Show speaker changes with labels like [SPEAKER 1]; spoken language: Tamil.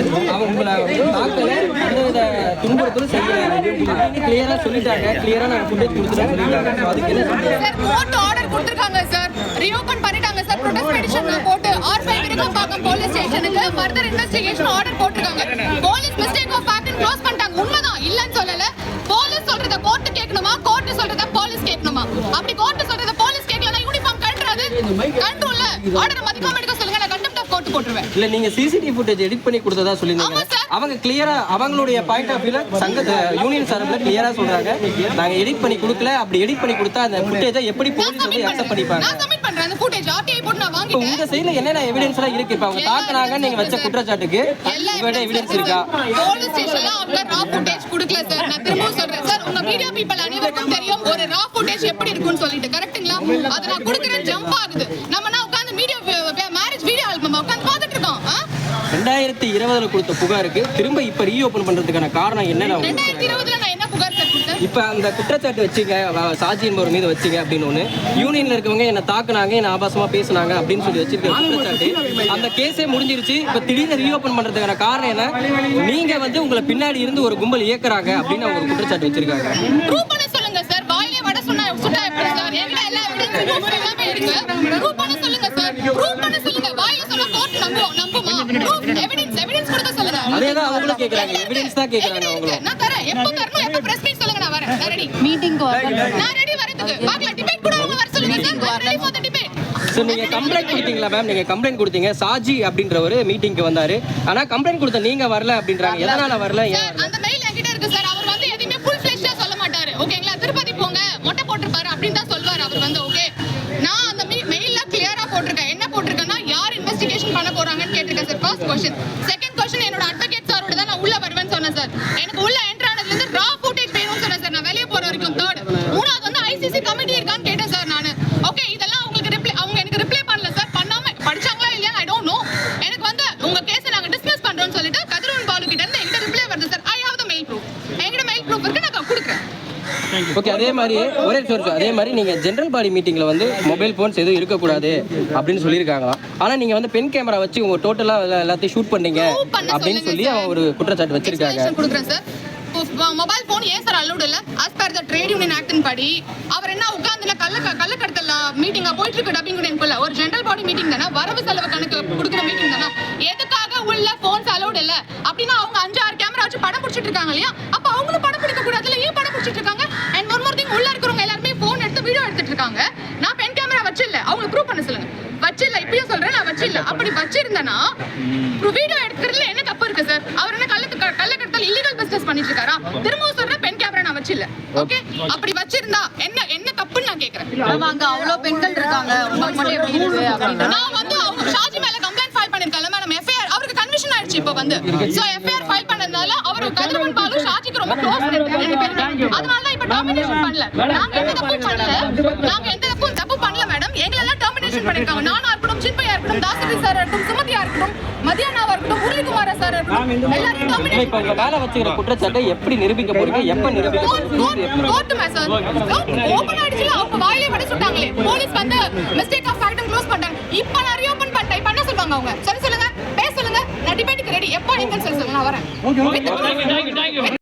[SPEAKER 1] அவங்க உங்களை தாக்கல எந்தவித துன்புறுத்தலும் கிளியரா சொல்லிட்டாங்க கிளியரா நாங்க ஃபுட்டேஜ் கொடுத்துட்டோம் சொல்லிட்டாங்க அதுக்கு என்ன
[SPEAKER 2] sir. Court order sir. Reopen பண்ணிட்டாங்க சார் ப்ரொடெஸ்ட் பெட்டிஷன் போட்டு ஆர் ஃபைவ் விருகம்பாக்கம் போலீஸ் ஸ்டேஷனுக்கு ஃபர்தர் இன்வெஸ்டிகேஷன் ஆர்டர் போட்டிருக்காங்க. Police mistake of fact close பண்ணிட்டாங்க. உண்மைதான் இல்லன்னு சொல்லல. போலீஸ் சொல்றத கோர்ட் கேட்கணுமா? கோர்ட் சொல்றத போலீஸ் கேட்கணுமா? அப்படி கோர்ட் சொல்றத போலீஸ் கேட்கலனா யூனிஃபார்ம் கழட்டுறது. கழட்டும்ல. ஆர்டர் மதிக்காம எடுக்க
[SPEAKER 1] இல்ல நீங்க சிசிடிவி ஃபுட்டேஜ் எடிட் பண்ணி கொடுத்ததா சொல்லியிருந்தீங்க. அவங்க கிளியரா அவங்களுடைய பாயிண்ட் ஆஃப் வியூல சங்க யூனியன் சார்பில் கிளியரா சொல்றாங்க. நாங்க எடிட் பண்ணி கொடுக்கல. அப்படி எடிட் பண்ணி கொடுத்தா அந்த ஃபுட்டேஜை எப்படி போலீஸ் வந்து அக்செப்ட் பண்ணிப்பாங்க.
[SPEAKER 2] நான் சப்மிட் பண்றேன். அந்த ஃபுட்டேஜ் ஆர்டிஐ போட்டு நான்
[SPEAKER 1] இப்போ
[SPEAKER 2] வாங்கிட்டேன்
[SPEAKER 1] உங்க சைடுல என்னென்ன எவிடன்ஸ் எல்லாம் இருக்கு? இப்போ அவங்க தாக்குனாங்க நீங்க வச்ச குற்றச்சாட்டுக்கு
[SPEAKER 2] எல்லா
[SPEAKER 1] உங்கள்ட்ட எவிடன்ஸ் இருக்கா?
[SPEAKER 2] போலீஸ் ஸ்டேஷன்ல அவங்க ரா ஃபுட்டேஜ் கொடுக்கல சார் நான் திரும்பவும் சொல்றேன் சார் உங்க மீடியா பீப்பிள் அனைவருக்கும் தெரியும் ஒரு ரா ஃபுட்டேஜ் எப்படி இருக்கும்னு சொல்லிட்டு. கரெக்ட்டுங்களா அதை நான் கொடுக்குறேன் ஜம்ப் ஆகுது. நம்ம நான் உட்கார்ந்து மீடியா மேரேஜ் வீடியோ ஆல்பம் உட்கார்ந்து?
[SPEAKER 1] ரெண்டாயிரத்தி இருபதுல கொடுத்த புகாருக்கு திரும்ப இப்ப ரீஓபன் பண்றதுக்கான காரணம்
[SPEAKER 2] என்ன? புகார் சார் கொடுத்தேன்?
[SPEAKER 1] இப்ப அந்த குற்றச்சாட்டு வச்சுங்க சாட்சி என்பவர் மீது வச்சுங்க அப்படின்னு ஒண்ணு. யூனியன்ல இருக்கவங்க என்ன தாக்குனாங்க என்ன ஆபாசமா பேசுனாங்க அப்படின்னு சொல்லி வச்சிருக்க குற்றச்சாட்டு. அந்த கேஸே முடிஞ்சிருச்சு. இப்ப திடீர்னு ரீஓபன் பண்றதுக்கான காரணம் என்ன? நீங்க வந்து உங்களை பின்னாடி இருந்து ஒரு கும்பல் இயக்குறாங்க அப்படின்னு அவங்க ஒரு குற்றச்சாட்டு வச்சிருக்காங்க.
[SPEAKER 2] சொல்லுங்க சார்.
[SPEAKER 1] அவங்களும் கேக்குறாங்க. எவிடன்ஸ் தான் கேக்குறாங்க அவங்களும்.
[SPEAKER 2] நான் தரேன். எப்ப தரணும்? எப்ப பிரஸ் மீட் சொல்லுங்க நான் வரேன். நான் ரெடி
[SPEAKER 3] மீட்டிங்க்கு வரணும்
[SPEAKER 2] நான் ரெடி வரதுக்கு. பார்க்கலாம் டிபேட் கூட அவங்க வர சொல்லுங்க. Sir ready for the debate
[SPEAKER 1] so நீங்க கம்ப்ளைண்ட் கொடுத்தீங்களா மேம் நீங்க கம்ப்ளைண்ட் கொடுத்தீங்க. சாஜி அப்படின்றவர் மீட்டிங்க்கு வந்தாரு. ஆனா கம்ப்ளைண்ட் கொடுத்த நீங்க வரல அப்படின்றாங்க. எதனால வரல?
[SPEAKER 2] அந்த மெயில் என்கிட்ட இருக்கு சார். அவர் வந்து எதையுமே ஃபுல் ஃபிளெஷ்டா சொல்ல மாட்டாரு. ஓகேங்களா திருப்பதி போங்க. மொட்டை போட்டிருப்பாரு அப்படின்னு தான் சொல்வார். அவர் வந்து ஓகே நான் அந்த மெயில்ல கிளியரா போட்டிருக்கேன். சார் எனக்கு உள்ள என்டர் ஆனதுல இருந்து ரா ஃபுட்டேஜ் வேணும்னு சொன்னேன் சார் நான் வெளிய போற வரைக்கும் தேர்ட் மூணாவது வந்து ஐசிசி கமிட்டி இருக்கான்னு கேட்டேன் சார் நான் ஓகே இதெல்லாம் உங்களுக்கு ரிப்ளை அவங்க எனக்கு ரிப்ளை பண்ணல சார் பண்ணாம படிச்சாங்களா இல்லையா ஐ டோன்ட் நோ எனக்கு வந்து உங்க கேஸை நாங்க டிஸ்மிஸ் பண்றோம்னு சொல்லிட்டு கதிரவன் பாலு கிட்ட இருந்து எங்கிட்ட ரிப்ளை வருது sir I have the mail proof எங்கிட்ட மெயில் ப்ரூஃப் இருக்கு நான் கொடுக்குறேன்
[SPEAKER 1] ஓகே அதே மாதிரி ஒரே நிமிஷம் அதே மாதிரி நீங்க ஜென்ரல் பாடி மீட்டிங்ல வந்து மொபைல் போன்ஸ் எதுவும் இருக்கக்கூடாது அப்படின்னு சொல்லியிருக்காங்களாம். ஆனா நீங்க வந்து பென் கேமரா வச்சு உங்க டோட்டலா எல்லாத்தையும் ஷூட் பண்ணீங்க அப்படின்னு சொல்லி. அவன் ஒரு குற்றச்சாட்டு வச்சிருக்காங்க.
[SPEAKER 2] Explanation கொடுக்குறேன் சார் மொபைல் போன் ஏன் சார் அலௌட் இல்ல? As per the trade union actin படி அவர் என்ன உட்கார்ந்துல கள்ள கள்ளக்கடத்தல் மீட்டிங்கா போயிட்டு இருக்கு டப்பிங் இல்ல ஒரு ஜெனரல் பாடி மீட்டிங் தானே? வரவு செலவு கணக்கு கொடுக்குற மீட்டிங் தானே? எதுக்காக உள்ள போன்ஸ் அலௌட் இல்ல? அப்படின்னா அவங்க அஞ்சு ஆறு கேமரா வச்சு படம் பிடிச்சிட்டு இருக்காங்க இல்லையா? அப்ப அவங்களும் படம் பிடிக்க கூடாதுல ஏன் படம் பிடிச்சிட்டு இருக்காங்க அண்ட் ஒன் மோர் திங் உள்ள இருக்கிறவங்க எல்லாருமே போன் எடுத்து வீடியோ எடுத்துட்டு இருக்காங்க நான் பென் கேமரா வச்சில்ல அவங்க ப்ரூவ் பண்ண சொல்லுங்க. வச்சில்ல இப்பயும் சொல்றேன் நான் வச்சில்ல. அப்படி வச்சிருந்தேன்னா வீடியோ எடுக்கிறதுல என்ன தப்பு இருக்கு சார் அவர் என்ன கள்ள கள்ளக்கடத்தல் இல்லீகல் பிசினஸ் பண்ணிட்டு இருக்காரா திரும்பவும் சொல்றேன் பென் கேமரா நான் வச்சில்ல. ஓகே அப்படி வச்சிருந்தா என்ன என்ன தப்புன்னு நான் கேக்குறேன்.
[SPEAKER 3] அங்க அவ்வளோ பெண்கள் இருக்காங்க. உங்களுக்கு மட்டும் எப்படி இருக்கு அப்படின்னு.
[SPEAKER 2] நான் வந்து அவங்க ஷாஜி மேல கம்ப்ளைண்ட் ஃபைல் பண்ணிருக்கேன் மேடம் எஃப்ஐஆர் அவருக்கு கன்விஷன் ஆயிடுச்சு இப்போ வந்து. சோ எஃப்ஐஆர் ஃபைல் பண்ணதுனால அவர் கதிரவன் பாலு ஷாஜிக்கு ரொம்ப க்ளோஸ் ரெண்டு பேரும் அதனால தான் இப்போ டெர்மினேஷன் பண்ணல. நாங்க எந்த தப்பும் பண்ணல. நாங்க எந்த தாசரி சார் இருக்கட்டும் சுமதியா இருக்கட்டும் மதியானாவா இருக்கட்டும் முரளிகுமாரா சார் இருக்கட்டும் எல்லாரும்
[SPEAKER 1] இப்ப
[SPEAKER 2] டெர்மினேஷன்
[SPEAKER 1] இப்ப உங்க மேல வச்சுக்கிற குற்றச்சாட்டை எப்படி நிரூபிக்க போறீங்க? எப்ப நிரூபிக்க போறீங்க?
[SPEAKER 2] கோர்ட் சார் ஓபன் ஆயிடுச்சுல அவங்க வாயிலே வட சுட்டாங்களே போலீஸ் வந்து மிஸ்டேக் ஆஃப் ஃபேக்ட் க்ளோஸ் பண்ணிட்டாங்க. இப்போ நான் ரீஓபன் பண்ணிட்டேன். என்ன சொல்லுவாங்க அவங்க? சொல்ல சொல்லுங்க. பேச சொல்லுங்க. நான் டிபேட்டுக்கு ரெடி எப்போ நீங்கன்னு சொல்ல சொல்லுங்க. நான் வரேன்.